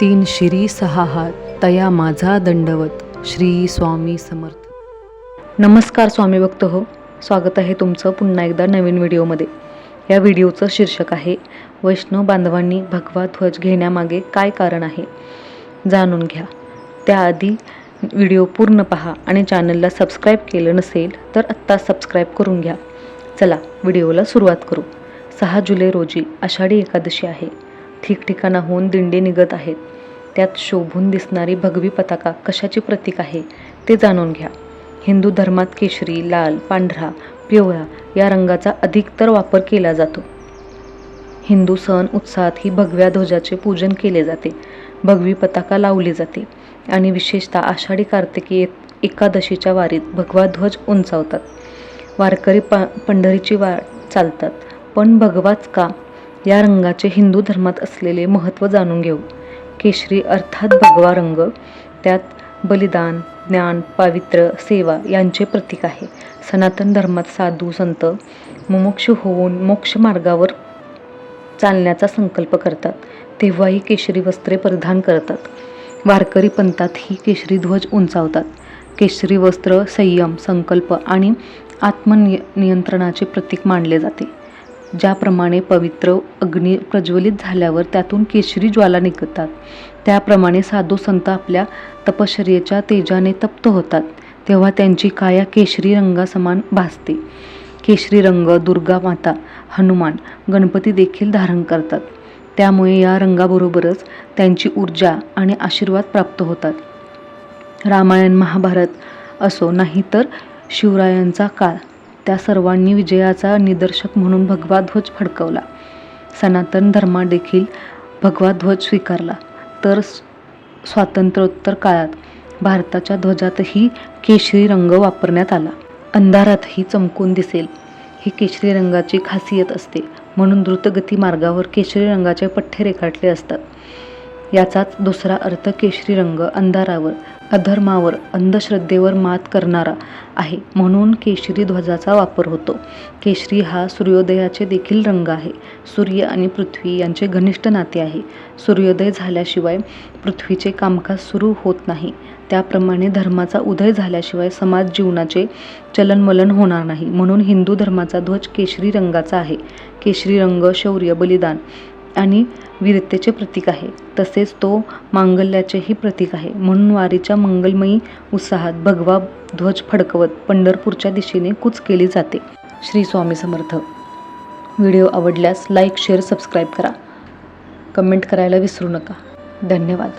तीन शिरी सहा हात तया माझा दंडवत श्री स्वामी समर्थ. नमस्कार स्वामी भक्त हो स्वागत आहे तुमचं पुन्हा एकदा नवीन व्हिडिओमध्ये. या व्हिडिओचं शीर्षक आहे वैष्णव बांधवांनी भगवा ध्वज घेण्यामागे काय कारण आहे? जाणून घ्या. त्याआधी व्हिडिओ पूर्ण पहा आणि चॅनलला सबस्क्राईब केलं नसेल तर आत्ता सबस्क्राईब करून घ्या. चला व्हिडिओला सुरुवात करू. सहा जुलै रोजी आषाढी एकादशी आहे. ठिकठिकाणाहून दिंडे निघत आहेत. त्यात शोभून दिसणारी भगवी पताका कशाची प्रतीक आहे ते जाणून घ्या. हिंदू धर्मात केशरी लाल पांढरा पिवळा या रंगाचा अधिकतर वापर केला जातो. हिंदू सण उत्साहात ही भगव्या ध्वजाचे पूजन केले जाते. भगवी पताका लावली जाते आणि विशेषतः आषाढी कार्तिकी एकादशीच्या वारीत भगवा ध्वज उंचावतात. वारकरी प पंढरीची वाट चालतात. पण भगवाच का या रंगाचे हिंदू धर्मात असलेले महत्त्व जाणून घेऊ. केशरी अर्थात भगवा रंग. त्यात बलिदान ज्ञान पावित्र्य सेवा यांचे प्रतीक आहे. सनातन धर्मात साधू संत मुमोक्ष होऊन मोक्ष मार्गावर चालण्याचा संकल्प करतात. तेव्हाही केशरी वस्त्रे परिधान करतात. वारकरी पंथात ही केशरी ध्वज उंचावतात. केशरी वस्त्र संयम संकल्प आणि आत्मनिय नियंत्रणाचे प्रतीक मानले जाते. ज्याप्रमाणे पवित्र अग्नी प्रज्वलित झाल्यावर त्यातून केशरी ज्वाला निघतात. त्याप्रमाणे साधू संत आपल्या तपश्चर्येच्या तेजाने तप्त होतात. तेव्हा त्यांची काया केशरी रंगासमान भासते. केशरी रंग दुर्गा माता हनुमान गणपती देखील धारण करतात. त्यामुळे या रंगाबरोबरच त्यांची ऊर्जा आणि आशीर्वाद प्राप्त होतात. रामायण महाभारत असो नाहीतर शिवरायांचा काळ. त्या सर्वांनी विजयाचा निदर्शक म्हणून भगवा ध्वज फडकवला. सनातन धर्मादेखील भगवा ध्वज स्वीकारला. तर स्वातंत्र्योत्तर काळात भारताच्या ध्वजातही केशरी रंग वापरण्यात आला. अंधारातही चमकून दिसेल. ही केशरी रंगाची खासियत असते. म्हणून द्रुतगती मार्गावर केशरी रंगाचे पठ्ठे रेखाटले असतात. याचाच दुसरा अर्थ केशरी रंग अंधारावर अधर्मावर अंधश्रद्धेवर मात करणारा आहे. म्हणून केशरी ध्वजाचा वापर होतो. केशरी हा सूर्योदयाचे देखील रंग आहे. सूर्य आणि पृथ्वी यांचे घनिष्ठ नाते आहे. सूर्योदय झाल्याशिवाय पृथ्वीचे कामकाज सुरू होत नाही. त्याप्रमाणे धर्माचा उदय झाल्याशिवाय समाज जीवनाचे चलनवलन होणार नाही. म्हणून हिंदू धर्माचा ध्वज केशरी रंगाचा आहे. केशरी रंग शौर्य बलिदान आणि वीरतेचे प्रतीक आहे. तसेच तो मांगल्याचेही प्रतीक आहे. म्हणून वारीच्या मंगलमयी उत्साहात भगवा ध्वज फडकवत पंढरपूरच्या दिशेने कूच केली जाते. श्री स्वामी समर्थ. व्हिडिओ आवडल्यास लाईक शेअर सबस्क्राईब करा. कमेंट करायला विसरू नका. धन्यवाद.